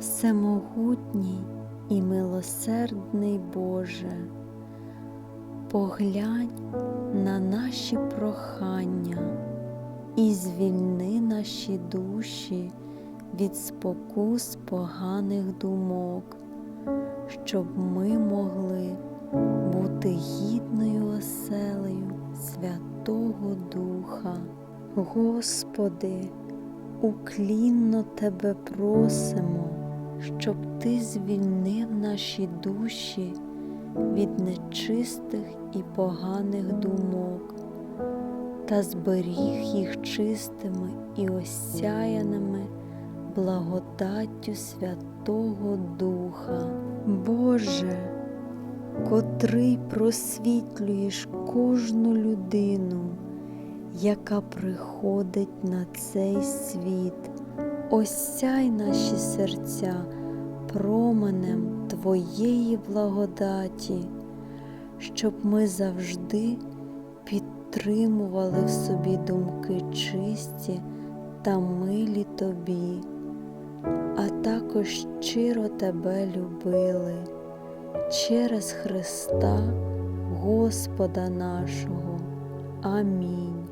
Всемогутній і милосердний Боже, поглянь на наші прохання і звільни наші душі від спокус поганих думок, щоб ми могли бути гідною оселею Святого Духа. Господи, уклінно Тебе просимо, щоб Ти звільнив наші душі від нечистих і поганих думок та зберіг їх чистими і осяяними благодаттю Святого Духа. Боже, котрий просвітлюєш кожну людину, яка приходить на цей світ, осяй наші серця променем Твоєї благодаті, щоб ми завжди підтримували в собі думки чисті та милі Тобі, а також щиро Тебе любили через Христа Господа нашого. Амінь.